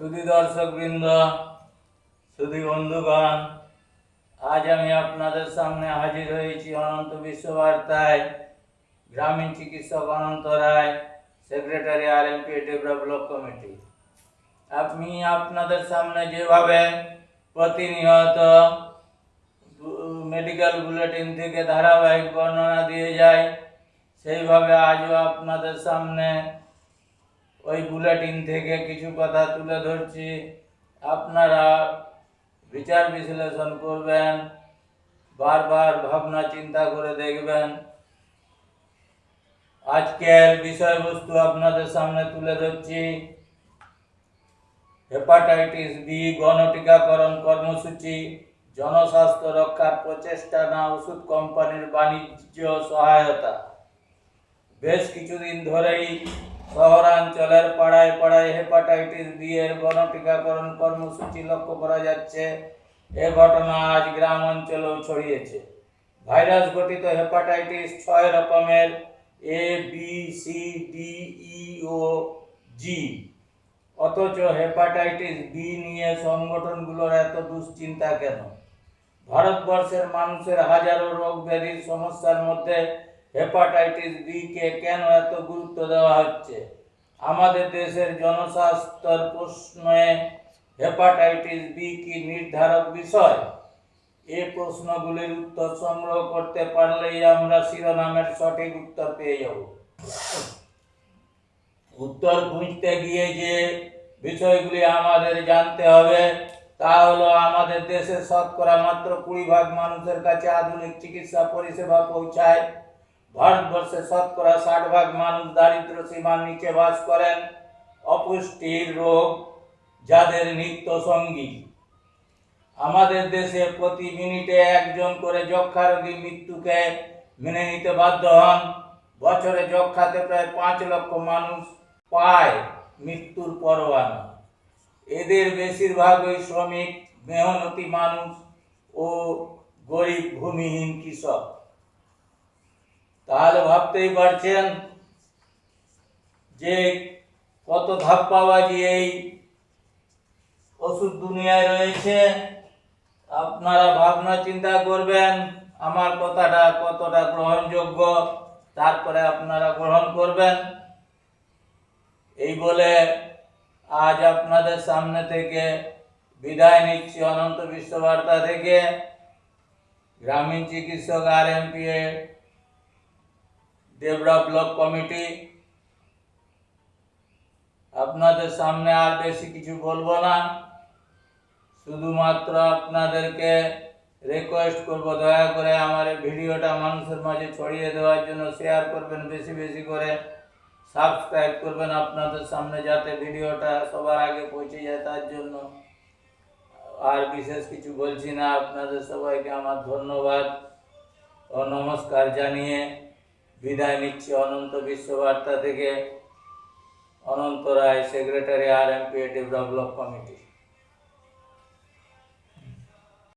সুধী দর্শক বৃন্দ, সুধী বন্ধুগণ, আজ আমি আপনাদের সামনে হাজির হয়েছি অনন্ত বিশ্ববার্তায়। গ্রামীণ চিকিৎসক Ananta Ray, secretary R M P develop committee. আমি আপনাদের সামনে যেভাবে প্রতিনিয়ত মেডিকেল বুলেটিন থেকে ধারাবাহিক বর্ণনা দিয়ে যায় সেইভাবে আজও আপনাদের সামনে ওই বুলেটিন থেকে কিছু কথা তুলে ধরছি। আপনারা বিচার বিশ্লেষণ করবেন, বারবার ভাবনা চিন্তা করে দেখবেন। আজকের বিষয়বস্তু আপনাদের সামনে তুলে ধরছি। হেপাটাইটিস বি গণটিকাকরণ কর্মসূচি, জনস্বাস্থ্য রক্ষার প্রচেষ্টা না ওষুধ কোম্পানির বাণিজ্য সহায়তা। বেশ কিছুদিন ধরেই শহরাঞ্চলের পাড়ায় পাড়ায় হেপাটাইটিস বি এর গণটিকাকরণ কর্মসূচি লক্ষ্য করা যাচ্ছে। এ ঘটনা আজ গ্রাম অঞ্চলেও ছড়িয়েছে। ভাইরাস ঘটিত হেপাটাইটিস ছয় রকমের A B C D E O G অথচ হেপাটাইটিস বি নিয়ে সংগঠনগুলোর এত দুশ্চিন্তা কেন? ভারতবর্ষের মানুষের হাজারো রোগ ব্যাধির সমস্যার মধ্যে হেপাটাইটিস বি কে কেন এত গুরুত্ব দেওয়া হচ্ছে? আমাদের দেশের জনস্বাস্থ্যের প্রশ্নে হেপাটাইটিস বি কি নির্ধারক বিষয়? এই প্রশ্নগুলির উত্তর সংগ্রহ করতে পারলেই আমরা শিরোনামের সঠিক উত্তর পেয়ে যাব। উত্তর খুঁজতে গিয়ে যে বিষয়গুলি আমাদের জানতে হবে, তা হলো আমাদের দেশে শতকরা মাত্র কুড়ি ভাগ মানুষের কাছে আধুনিক চিকিৎসা পরিষেবা পৌঁছায়। ভারতবর্ষে শতকরা ষাট ভাগ মানুষ দারিদ্র সীমার নিচে বাস করেন। অপুষ্টির রোগ যাদের নিত্য সঙ্গী। আমাদের দেশে প্রতি মিনিটে একজন করে যক্ষা রোগী মৃত্যুকে মেনে নিতে বাধ্য হন। বছরে যক্ষাতে প্রায় পাঁচ লক্ষ মানুষ পায় মৃত্যুর পরোয়ানা। এদের বেশিরভাগই শ্রমিক, মেহনতি মানুষ ও গরিব ভূমিহীন কৃষক। তাহলে ভাবতেই পারছেন যে কত ধাপ্পাবাজি এই ওষুধ দুনিয়ায় রয়েছে। আপনারা ভাবনা চিন্তা করবেন, আমার কথাটা কতটা গ্রহণযোগ্য, তারপরে আপনারা গ্রহণ করবেন। এই বলে আজ আপনাদের সামনে থেকে বিদায় নিচ্ছি অনন্ত বিশ্ববার্তা থেকে। গ্রামীণ চিকিৎসক R MP Debra block committee আপনাদের সামনে আর বেশি কিছু বলব না। শুধুমাত্র আপনাদেরকে রিকোয়েস্ট করব, দয়া করে আমার এই ভিডিওটা মানুষের মাঝে ছড়িয়ে দেওয়ার জন্য শেয়ার করবেন, বেশি বেশি করে সাবস্ক্রাইব করবেন আপনাদের সামনে যাতে ভিডিওটা সবার আগে পৌঁছে যায় তার জন্য। আর বিশেষ কিছু বলছি না, আপনাদের সবাইকে আমার ধন্যবাদ ও নমস্কার জানিয়ে বিদায় নিচ্ছি অনন্ত বিশ্ববার্তা থেকে। Ananta Ray secretary R M P develop committee